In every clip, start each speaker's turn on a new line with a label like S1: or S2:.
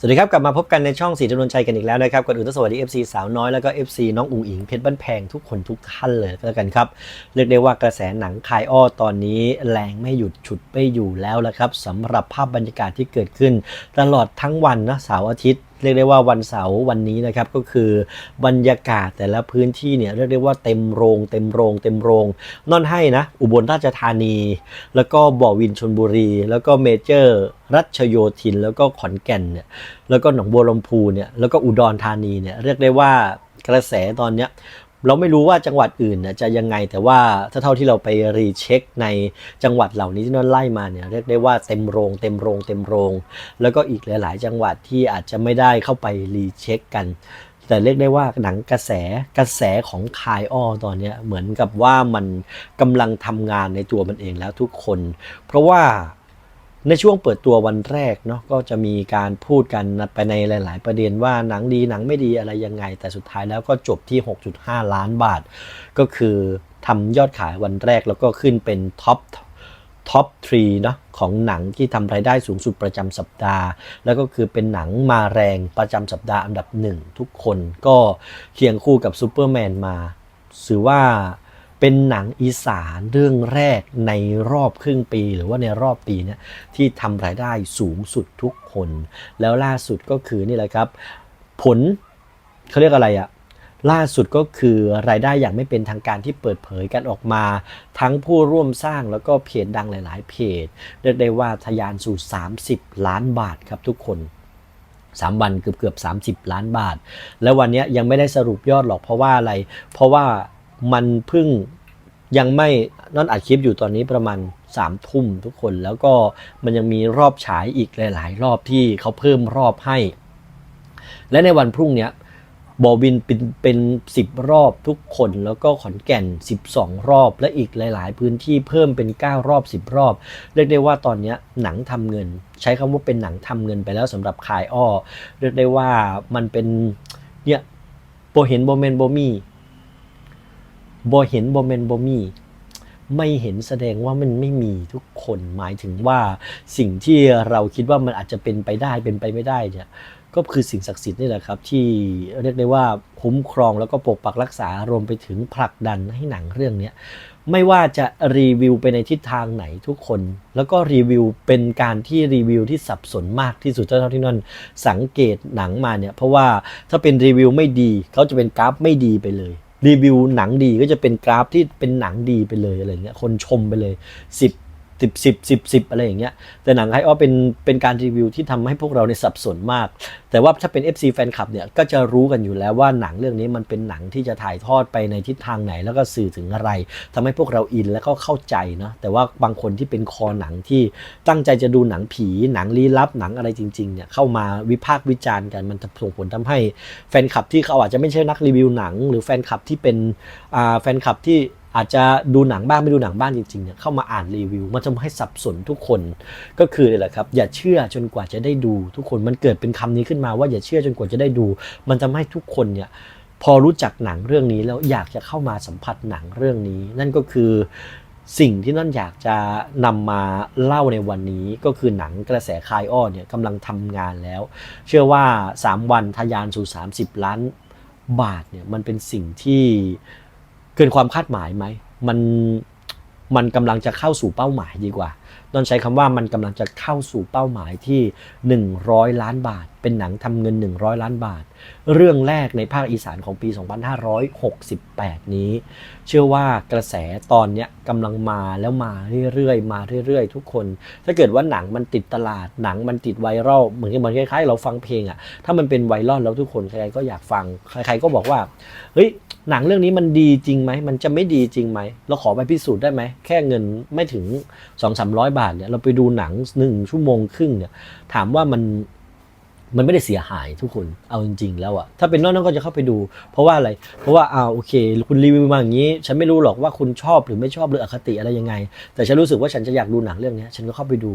S1: สวัสดีครับ กลับมาพบกันในช่องสีจำนวนชัยกันอีกแล้วนะครับก่อนอื่นต้องสวัสดี FC สาวน้อยแล้วก็ FC น้องอุ๋งอิงเพชรบ้านแพงทุกคนทุกท่านเลยก็แล้วกันครับ เรียกได้ว่ากระแสหนังคายอ้อตอนนี้แรงไม่หยุดฉุดไม่อยู่แล้วละครับสำหรับภาพบรรยากาศที่เกิดขึ้น ตลอดทั้งวันนะเสาร์อาทิตย์ เรียกได้ว่าวันเสาร์วันนี้นะครับก็คือบรรยากาศแต่ละพื้นที่เนี่ยเรียกได้ว่าเต็มโรง เต็มโรง เต็มโรงนอนให้นะ อุบลราชธานี แล้วก็บ่อวินชนบุรี แล้วก็เมเจอร์ รัชโยธิน แล้วก็ขอนแก่นเนี่ยแล้วก็หนองบัวลำพูเนี่ยแล้วก็อุดรธานีเนี่ยเรียกได้ว่ากระแสตอนเนี้ย เราไม่รู้ว่าจังหวัดอื่นจะยังไง แต่ว่าถ้าเท่าที่เราไปรีเช็คในจังหวัดเหล่านี้ที่นั่นไล่มาเนี่ยเรียกได้ว่าเต็มโรง เต็มโรง เต็มโรง แล้วก็อีกหลาย ๆ จังหวัดที่อาจจะไม่ได้เข้าไปรีเช็คกัน แต่เรียกได้ว่าหนังกระแสกระแสของคายอ้อตอนนี้เหมือนกับว่ามันกำลังทำงานในตัวมันเองแล้วทุกคน เพราะว่า ในช่วงเปิดตัววันแรกเนาะก็จะมีการพูดกันไปในหลาย ๆ ประเด็นว่าหนังดีหนังไม่ดีอะไรยังไง แต่สุดท้ายแล้วก็จบที่ 6.5 ล้านบาท ก็คือทำยอดขายวันแรกแล้วก็ขึ้นเป็นท็อปท็อปทรีเนาะของหนังที่ทำรายได้สูงสุดประจำสัปดาห์ แล้วก็คือเป็นหนังมาแรงประจำสัปดาห์อันดับหนึ่งทุกคนก็เคียงคู่กับซูเปอร์แมนมาถือว่า เป็นหนังอีสานเรื่องแรกในรอบครึ่งปี หรือว่าในรอบปีเนี่ยที่ทำรายได้สูงสุดทุกคน แล้วล่าสุดก็คือนี่แหละครับ ผลเขาเรียกอะไรอะล่าสุดก็คือรายได้อย่างไม่เป็นทางการที่เปิดเผยกันออกมา ทั้งผู้ร่วมสร้างแล้วก็เพจดังหลาย ๆ เพจเรียกได้ว่าทะยานสู่ 30 ล้านบาทครับทุกคน3วันเกือบเกือบ30 ล้านบาท แล้ววันนี้ยังไม่ได้สรุปยอดหรอกเพราะว่าอะไร เพราะว่า มันเพิ่งยังไม่นั่นอัดคลิปอยู่ตอนนี้ประมาณ3ามทุ่มทุกคนแล้วก็มันยังมีรอบฉายอีกหลาย ๆ รอบที่เขาเพิ่มรอบให้ และในวันพรุ่งนี้บอวินเป็นเป็นสิบรอบทุกคนแล้วก็ขอนแก่น 12 รอบ และอีกหลาย ๆ พื้นที่เพิ่มเป็น 9 รอบ 10 รอบ เรียกได้ว่าตอนนี้หนังทำเงิน ใช้คำว่าเป็นหนังทำเงินไปแล้วสำหรับคายอ้อ เรียกได้ว่ามันเป็นเนี่ยโบเห็นโบเมนโบมีโบเห็นโบเมนโบมี ไม่เห็นแสดงว่ามันไม่มีทุกคนหมายถึงว่าสิ่งที่เราคิดว่ามันอาจจะเป็นไปได้เป็นไปไม่ได้เนี่ยก็คือสิ่งศักดิ์สิทธิ์นี่แหละครับ ที่เรียกได้ว่าคุ้มครองแล้วก็ปกปักรักษารวมไปถึงผลักดันให้หนังเรื่องนี้ไม่ว่าจะรีวิวไปในทิศทางไหนทุกคน แล้วก็รีวิวเป็นการที่รีวิวที่สับสนมากที่สุดเท่าที่นั่นสังเกตหนังมาเนี่ยเพราะว่าถ้าเป็นรีวิวไม่ดีเขาจะเป็นกราฟไม่ดีไปเลย รีวิวหนังดีก็จะเป็นกราฟที่เป็นหนังดีไปเลยอะไรเงี้ยคนชมไปเลย 10 สิบสิบสิบสิบอะไรอย่างเงี้ยแต่หนังไฮออเป็นเป็นการรีวิวที่ทำให้พวกเราเนี่ยสับสนมาก แต่ว่าถ้าเป็น FC แฟนคลับเนี่ยก็จะรู้กันอยู่แล้วว่าหนังเรื่องนี้มันเป็นหนังที่จะถ่ายทอดไปในทิศทางไหน แล้วก็สื่อถึงอะไรทำให้พวกเราอินแล้วก็เข้าใจเนาะแต่ว่าบางคนที่เป็นคอหนังที่ตั้งใจจะดูหนังผีหนังลี้ลับหนังอะไรจริงๆเนี่ยเข้ามาวิพากษ์วิจารณ์กันมันจะส่งผลทำให้แฟนคลับที่เขาอาจจะไม่ใช่นักรีวิวหนัง หรือแฟนคลับที่เป็นอ่าแฟนคลับที่ อาจจะดูหนังบ้างไม่ดูหนังบ้างจริงๆเนี่ยเข้ามาอ่านรีวิว มันจะทำให้สับสนทุกคน ก็คือนี่แหละครับ อย่าเชื่อจนกว่าจะได้ดู ทุกคนมันเกิดเป็นคำนี้ขึ้นมาว่าอย่าเชื่อจนกว่าจะได้ดู มันทำให้ทุกคนเนี่ยพอรู้จักหนังเรื่องนี้แล้วอยากจะเข้ามาสัมผัสหนังเรื่องนี้ นั่นก็คือสิ่งที่นั่นอยากจะนำมาเล่าในวันนี้ก็คือหนังกระแสคายอ้อเนี่ยกำลังทำงานแล้ว เชื่อว่า 3 วันทะยานสู่ 30 ล้านบาทเนี่ยมันเป็นสิ่งที่ เกินความคาดหมายไหมมันมันกำลังจะเข้าสู่เป้าหมายดีกว่าต้องใช้คำว่ามันกำลังจะเข้าสู่เป้าหมายที่ 100 ล้านบาท เป็นหนังทำเงิน 100 ล้านบาท เรื่องแรกในภาคอีสานของปี 2568 นี้ เชื่อว่ากระแสตอนนี้กำลังมาแล้วมาเรื่อยๆ มาเรื่อยๆ ทุกคน ถ้าเกิดว่าหนังมันติดตลาดหนังมันติดไวรัลเหมือนกับเหมือนคล้ายๆ เราฟังเพลงอะ่ะถ้ามันเป็นไวรัลแล้วทุกคนใครๆก็อยากฟังใครๆก็บอกว่าเฮ้ย หนังเรื่องนี้มันดีจริงไหม มันจะไม่ดีจริงไหม เราขอไปพิสูจน์ได้ไหม แค่เงินไม่ถึง 2 3 0 0 บาทเนี่ย เราไปดูหนังหนึ่งชั่วโมงครึ่งเนี่ย ถามว่ามัน มันไม่ได้เสียหายทุกคน เอาจริง ๆ แล้วอะถ้าเป็นนอกนั้นก็จะเข้าไปดู เพราะว่าอะไร เพราะว่าอ้าโอเค คุณรีวิวมาอย่างนี้ ฉันไม่รู้หรอกว่าคุณชอบหรือไม่ชอบหรืออคติอะไรยังไง แต่ฉันรู้สึกว่าฉันจะอยากดูหนังเรื่องนี้ฉันก็เข้าไปดู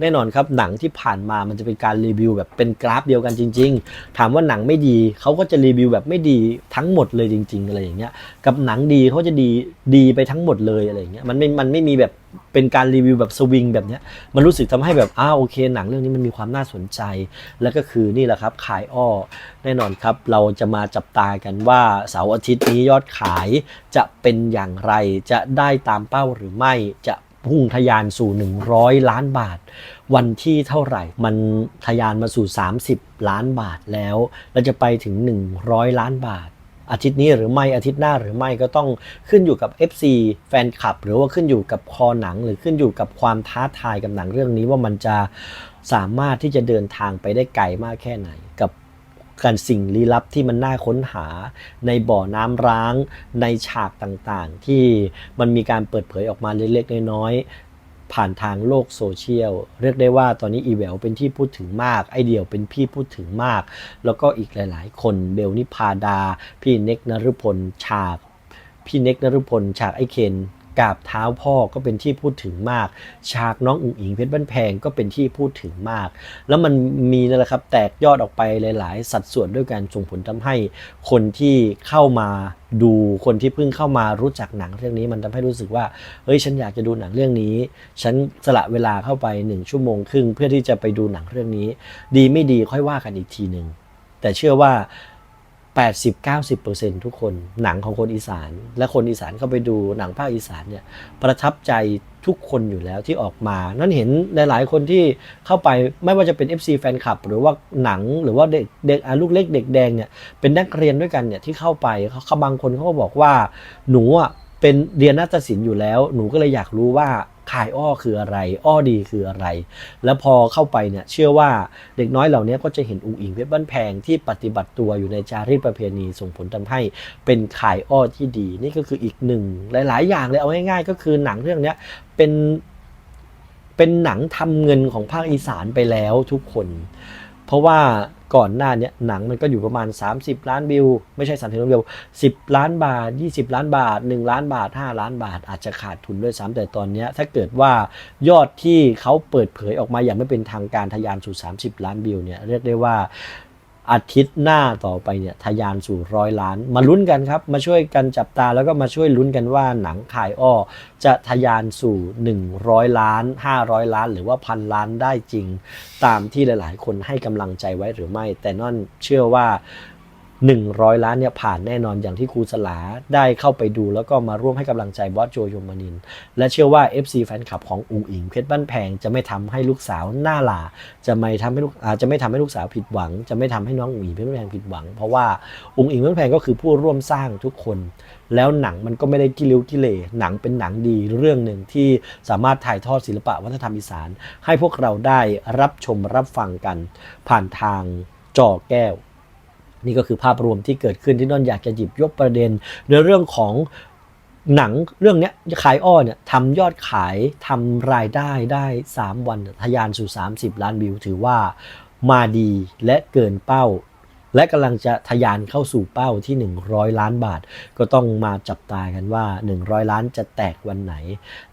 S1: แน่นอนครับหนังที่ผ่านมามันจะเป็นการรีวิวแบบเป็นกราฟเดียวกันจริง ๆ ถามว่าหนังไม่ดีเขาก็จะรีวิวแบบไม่ดีทั้งหมดเลยจริง ๆ อะไรอย่างเงี้ย กับหนังดีเขาจะดีดีไปทั้งหมดเลยอะไรอย่างเงี้ย มันไม่ มันไม่มีแบบเป็นการรีวิวแบบสวิงแบบเนี้ยมันรู้สึกทำให้แบบอ้าโอเค หนังเรื่องนี้มันมีความน่าสนใจ แล้วก็คือนี่แหละครับขายอ้อแน่นอนครับ เราจะมาจับตากันว่าเสาร์อาทิตย์นี้ยอดขายจะเป็นอย่างไรจะได้ตามเป้าหรือไม่จะพุ่งทะยานสู่ 100 ล้านบาท วันที่เท่าไหร่มันทะยานมาสู่ 30 ล้านบาทแล้วเราจะไปถึง 100 ล้านบาท อาทิตย์นี้หรือไม่อาทิตย์หน้าหรือไม่ก็ต้องขึ้นอยู่กับ FC แฟนคลับ หรือว่าขึ้นอยู่กับคอหนัง หรือขึ้นอยู่กับความท้าทายกับหนังเรื่องนี้ว่ามันจะสามารถที่จะเดินทางไปได้ไกลมากแค่ไหนกับการสิ่งลี้ลับที่มันน่าค้นหาในบ่อน้ำร้างในฉากต่างๆ ที่มันมีการเปิดเผยออกมาเล็กๆน้อยๆ ผ่านทางโลกโซเชียลเรียกได้ว่าตอนนี้อีเวลเป็นที่พูดถึงมาก ไอเดียวเป็นพี่พูดถึงมาก แล้วก็อีกหลาย ๆ คนเบลนิพาดา พี่เน็กนรุพลฉาก พี่เน็กนรุพลฉากไอเคน กราบเท้าพ่อก็เป็นที่พูดถึงมาก ฉากน้องอุ๋งอิงเพชรบ้านแพงก็เป็นที่พูดถึงมาก แล้วมันมีนั่นแหละครับแตกยอดออกไปหลาย ๆ สัดส่วนด้วยกันส่งผลทำให้คนที่เข้ามาดูคนที่เพิ่งเข้ามารู้จักหนังเรื่องนี้มันทำให้รู้สึกว่าเฮ้ยฉันอยากจะดูหนังเรื่องนี้ ฉันสละเวลาเข้าไปหนึ่งชั่วโมงครึ่งเพื่อที่จะไปดูหนังเรื่องนี้ ดีไม่ดีค่อยว่ากันอีกทีหนึ่งแต่เชื่อว่า 80-90%ทุกคนหนังของคนอีสาน และคนอีสานเข้าไปดูหนังภาคอีสานเนี่ยประทับใจทุกคนอยู่แล้วที่ออกมา นั่นเห็นหลาย ๆ คนที่เข้าไปไม่ว่าจะเป็น FC แฟนคลับ หรือว่าหนังหรือว่าเด็กเด็กอะลูกเล็กเด็กแดงเนี่ยเป็นนักเรียนด้วยกันเนี่ยที่เข้าไปเขาเขาบางคนเขาก็บอกว่าหนูอะเป็นเรียนนาฏศิลป์อยู่แล้ว หนูก็เลยอยากรู้ว่า ขายอ้อคืออะไร อ้อดีคืออะไร แล้วพอเข้าไปเนี่ยเชื่อว่าเด็กน้อยเหล่านี้ก็จะเห็นอุ๋งอิงเพชรบ้านแพงที่ปฏิบัติตัวอยู่ในจารีตประเพณีส่งผลทำให้เป็นขายอ้อที่ดี นี่ก็คืออีกหนึ่งหลาย ๆ อย่างเลยเอาง่ายๆ ก็คือหนังเรื่องนี้เป็นเป็นหนังทำเงินของภาคอีสานไปแล้วทุกคน เพราะว่า ก่อนหน้านี้หนังมันก็อยู่ประมาณ 30 ล้านวิว ไม่ใช่ 30 ล้านวิว 10 ล้านบาท 20 ล้านบาท 1 ล้านบาท 5 ล้านบาท อาจจะขาดทุนด้วยซ้ำแต่ตอนนี้ถ้าเกิดว่ายอดที่เขาเปิดเผยออกมาอย่างไม่เป็นทางการทะยานสู่ 30 ล้านวิวเนี่ยเรียกได้ว่า อาทิตย์หน้าต่อไปเนี่ยทะยานสู่ร้อยล้าน มาลุ้นกันครับ มาช่วยกันจับตาแล้วก็มาช่วยลุ้นกันว่าหนังขายอ้อ จะทะยานสู่ 100 ล้าน 500 ล้าน หรือว่าพันล้านได้จริง ตามที่หลาย ๆ คนให้กำลังใจไว้หรือไม่ แต่นั่นเชื่อว่า 100 ล้านเนี่ยผ่านแน่นอนอย่างที่ครูสลาได้เข้าไปดู แล้วก็มาร่วมให้กำลังใจบอสโจยมนิน และเชื่อว่า FC แฟนคลับของอุ๋งอิงเพชรบ้านแพงจะไม่ทำให้ลูกสาวหน้าหลาจะไม่ทำให้ลูกอาจะไม่ทำให้ลูกสาวผิดหวัง จะไม่ทำให้น้องอุ๋งอิงเพชรบ้านแพงผิดหวัง เพราะว่าอุ๋งอิงเพชรบ้านแพงก็คือผู้ร่วมสร้างทุกคน แล้วหนังมันก็ไม่ได้กิริ้วกิเลหนังเป็นหนังดีเรื่องหนึ่งที่สามารถถ่ายทอดศิลปะวัฒนธรรมอีสาน ให้พวกเราได้รับชมรับฟังกัน ผ่านทางจอแก้ว นี่ก็คือภาพรวมที่เกิดขึ้นที่นนท์อยากจะหยิบยกประเด็น ในเรื่องของหนังเรื่องนี้ขายอ้อเนี่ยทำยอดขายทำรายได้ได้ 3 วันทะยานสู่ 30 ล้านวิว ถือว่ามาดีและเกินเป้า และกำลังจะทะยานเข้าสู่เป้าที่ 100 ล้านบาท ก็ต้องมาจับตากันว่า 100 ล้านจะแตกวันไหน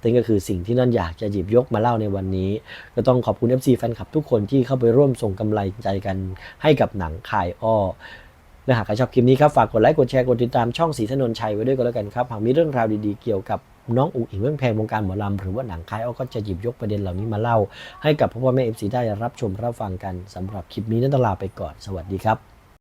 S1: นั่นก็คือสิ่งที่นั่นอยากจะหยิบยกมาเล่าในวันนี้ ก็ต้องขอบคุณ FC แฟนคลับทุกคนที่เข้าไปร่วมส่งกำลังใจกันให้กับหนังขายอ้อและหากใครชอบคลิปนี้ครับ ฝากกดไลค์กดแชร์กดติดตามช่องสีถนนชัยไว้ด้วยก็แล้วกันครับ หากมีเรื่องราวดีๆเกี่ยวกับน้องอุ๋งอิงเรื่องแพงวงการหมอลำ หรือว่าหนังคายอ้อก็จะหยิบยกประเด็นเหล่านี้มาเล่า ให้กับพ่อพ่อแม่เอฟซีได้รับชมรับฟังกันสำหรับคลิปนี้นั่นตลาไปก่อนสวัสดีครับ